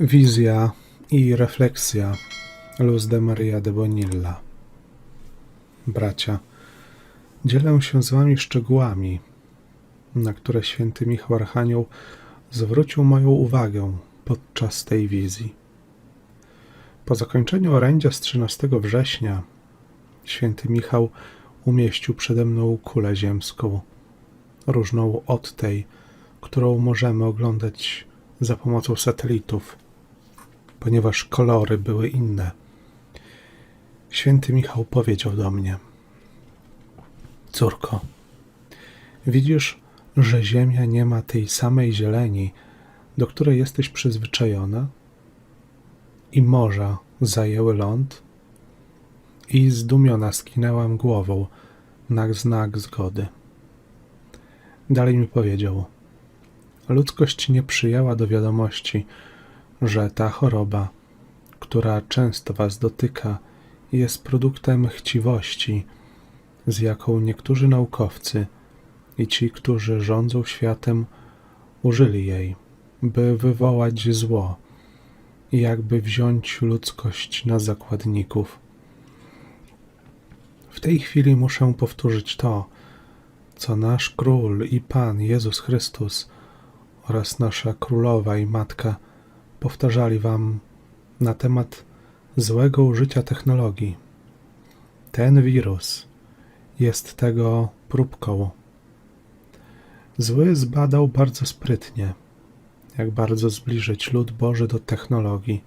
Wizja i refleksja Luz de Maria de Bonilla. Bracia, dzielę się z wami szczegółami, na które święty Michał Archanioł zwrócił moją uwagę podczas tej wizji. Po zakończeniu orędzia z 13 września święty Michał umieścił przede mną kulę ziemską, różną od tej, którą możemy oglądać za pomocą satelitów, ponieważ kolory były inne. Święty Michał powiedział do mnie: Córko, widzisz, że Ziemia nie ma tej samej zieleni, do której jesteś przyzwyczajona? I morza zajęły ląd? I zdumiona skinęłam głową na znak zgody. Dalej mi powiedział: Ludzkość nie przyjęła do wiadomości, że ta choroba, która często Was dotyka, jest produktem chciwości, z jaką niektórzy naukowcy i ci, którzy rządzą światem, użyli jej, by wywołać zło i jakby wziąć ludzkość na zakładników. W tej chwili muszę powtórzyć to, co nasz król i Pan Jezus Chrystus oraz nasza królowa i matka powtarzali wam na temat złego użycia technologii. Ten wirus jest tego próbką. Zły zbadał bardzo sprytnie, jak bardzo zbliżyć lud Boży do technologii,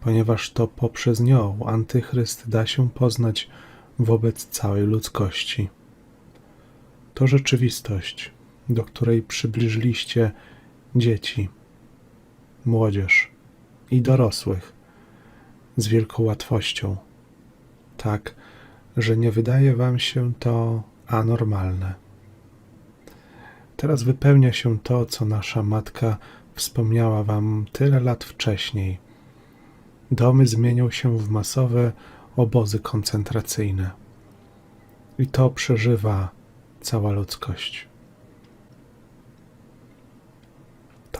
ponieważ to poprzez nią antychryst da się poznać wobec całej ludzkości. To rzeczywistość, do której przybliżyliście dzieci, młodzież i dorosłych z wielką łatwością, tak, że nie wydaje wam się to anormalne. Teraz wypełnia się to, co nasza matka wspomniała wam tyle lat wcześniej. Domy zmienią się w masowe obozy koncentracyjne. I to przeżywa cała ludzkość.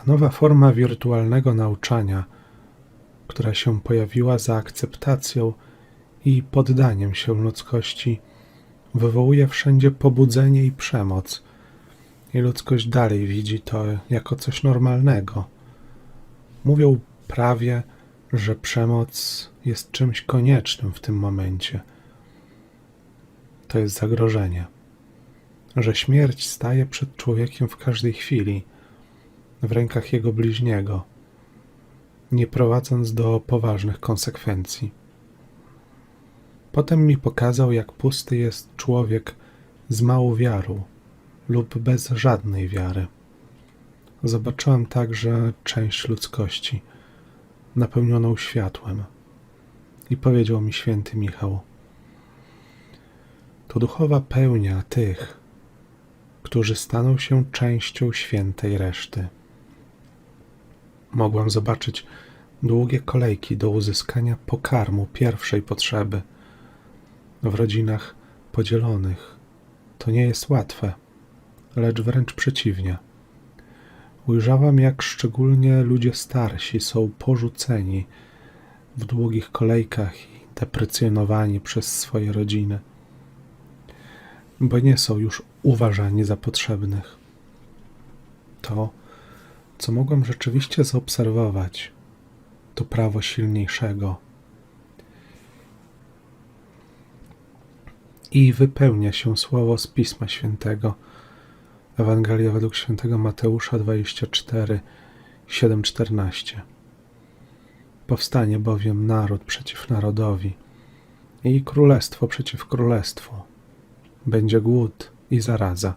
Nowa forma wirtualnego nauczania, która się pojawiła za akceptacją i poddaniem się ludzkości, wywołuje wszędzie pobudzenie i przemoc, i ludzkość dalej widzi to jako coś normalnego. Mówią prawie, że przemoc jest czymś koniecznym w tym momencie. To jest zagrożenie, że śmierć staje przed człowiekiem w każdej chwili, w rękach jego bliźniego, nie prowadząc do poważnych konsekwencji. Potem mi pokazał, jak pusty jest człowiek z małą wiarą lub bez żadnej wiary. Zobaczyłem także część ludzkości napełnioną światłem. I powiedział mi święty Michał: To duchowa pełnia tych, którzy staną się częścią świętej reszty. Mogłem zobaczyć długie kolejki do uzyskania pokarmu pierwszej potrzeby w rodzinach podzielonych. To nie jest łatwe, lecz wręcz przeciwnie. Ujrzałam, jak szczególnie ludzie starsi są porzuceni w długich kolejkach i deprecjonowani przez swoje rodziny, bo nie są już uważani za potrzebnych. To, co mogłem rzeczywiście zaobserwować, to prawo silniejszego. I wypełnia się słowo z Pisma Świętego Ewangelia według świętego Mateusza 24, 7-14. Powstanie bowiem naród przeciw narodowi i królestwo przeciw królestwu. Będzie głód i zaraza,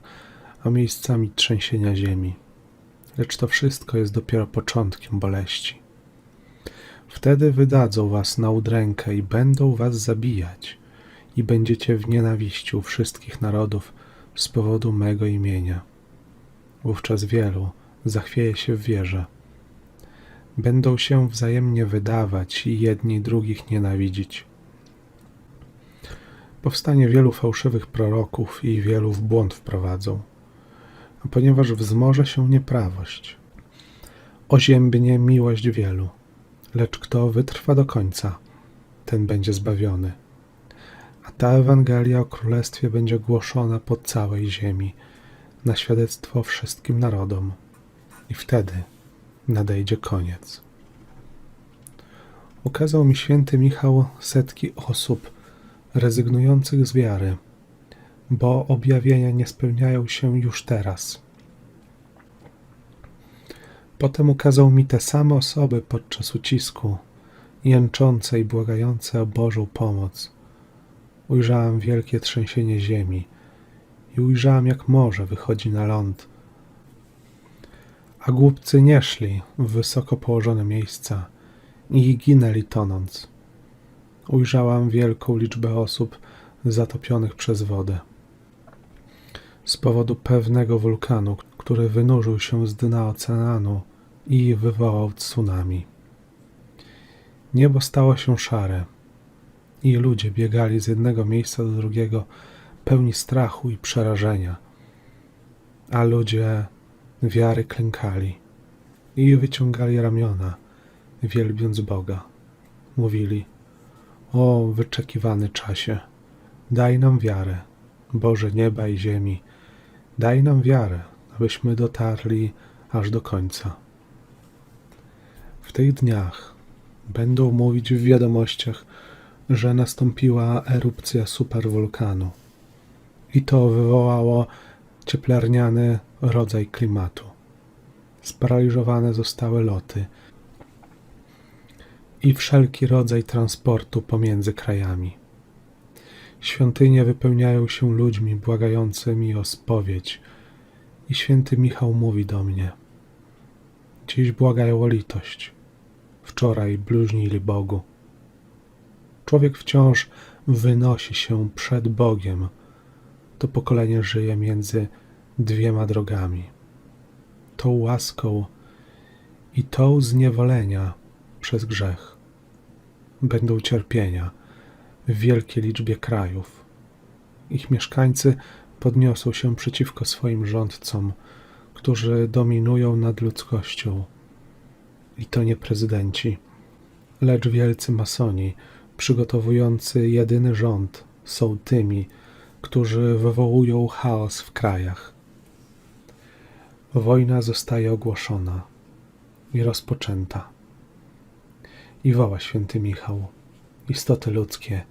a miejscami trzęsienia ziemi. Lecz to wszystko jest dopiero początkiem boleści. Wtedy wydadzą was na udrękę i będą was zabijać, i będziecie w nienawiści u wszystkich narodów, z powodu mego imienia. Wówczas wielu zachwieje się w wierze. Będą się wzajemnie wydawać i jedni drugich nienawidzić. Powstanie wielu fałszywych proroków i wielu w błąd wprowadzą, ponieważ wzmoże się nieprawość, oziębnie miłość wielu, lecz kto wytrwa do końca, ten będzie zbawiony. A ta Ewangelia o Królestwie będzie głoszona po całej ziemi, na świadectwo wszystkim narodom. I wtedy nadejdzie koniec. Ukazał mi święty Michał setki osób rezygnujących z wiary, bo objawienia nie spełniają się już teraz. Potem ukazał mi te same osoby podczas ucisku, jęczące i błagające o Bożą pomoc. Ujrzałem wielkie trzęsienie ziemi i ujrzałem, jak morze wychodzi na ląd. A głupcy nie szli w wysoko położone miejsca i ginęli tonąc. Ujrzałam wielką liczbę osób zatopionych przez wodę. Z powodu pewnego wulkanu, który wynurzył się z dna oceanu i wywołał tsunami. Niebo stało się szare i ludzie biegali z jednego miejsca do drugiego pełni strachu i przerażenia. A ludzie wiary klękali i wyciągali ramiona, wielbiąc Boga. Mówili: O wyczekiwany czasie, daj nam wiarę, Boże nieba i ziemi, daj nam wiarę, abyśmy dotarli aż do końca. W tych dniach będą mówić w wiadomościach, że nastąpiła erupcja superwulkanu i to wywołało cieplarniany rodzaj klimatu. Sparaliżowane zostały loty i wszelki rodzaj transportu pomiędzy krajami. Świątynie wypełniają się ludźmi błagającymi o spowiedź i święty Michał mówi do mnie: Dziś błagają o litość, wczoraj bluźnili Bogu. Człowiek wciąż wynosi się przed Bogiem. To pokolenie żyje między dwiema drogami: tą łaską i tą zniewolenia przez grzech. Będą cierpienia w wielkiej liczbie krajów. Ich mieszkańcy podniosą się przeciwko swoim rządcom, którzy dominują nad ludzkością. I to nie prezydenci, lecz wielcy masoni, przygotowujący jedyny rząd, są tymi, którzy wywołują chaos w krajach. Wojna zostaje ogłoszona i rozpoczęta. I woła święty Michał: Istoty ludzkie,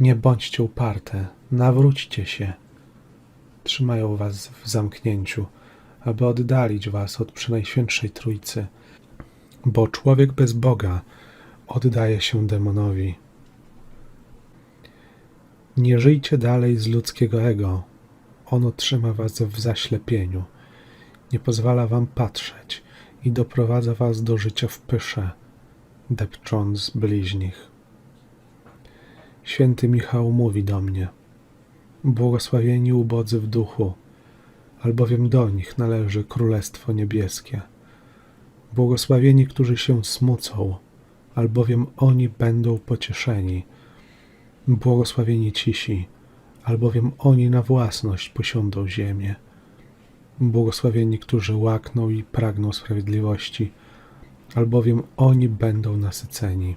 bądźcie uparte, nawróćcie się. Trzymają was w zamknięciu, aby oddalić was od Przenajświętszej Trójcy, bo człowiek bez Boga oddaje się demonowi. Nie żyjcie dalej z ludzkiego ego. Ono trzyma was w zaślepieniu, nie pozwala wam patrzeć i doprowadza was do życia w pysze, depcząc bliźnich. Święty Michał mówi do mnie: Błogosławieni ubodzy w duchu, albowiem do nich należy Królestwo Niebieskie. Błogosławieni, którzy się smucą, albowiem oni będą pocieszeni. Błogosławieni cisi, albowiem oni na własność posiądą ziemię. Błogosławieni, którzy łakną i pragną sprawiedliwości, albowiem oni będą nasyceni.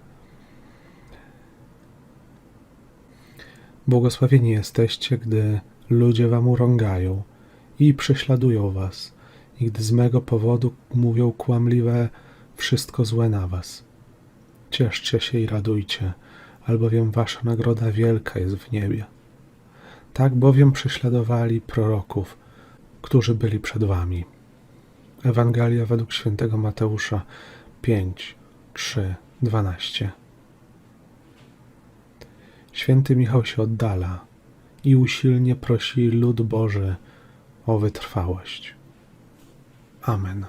Błogosławieni jesteście, gdy ludzie wam urągają i prześladują was, i gdy z mego powodu mówią kłamliwe wszystko złe na was. Cieszcie się i radujcie, albowiem wasza nagroda wielka jest w niebie. Tak bowiem prześladowali proroków, którzy byli przed wami. Ewangelia według świętego Mateusza 5, 3, 12. Święty Michał się oddala i usilnie prosi lud Boży o wytrwałość. Amen.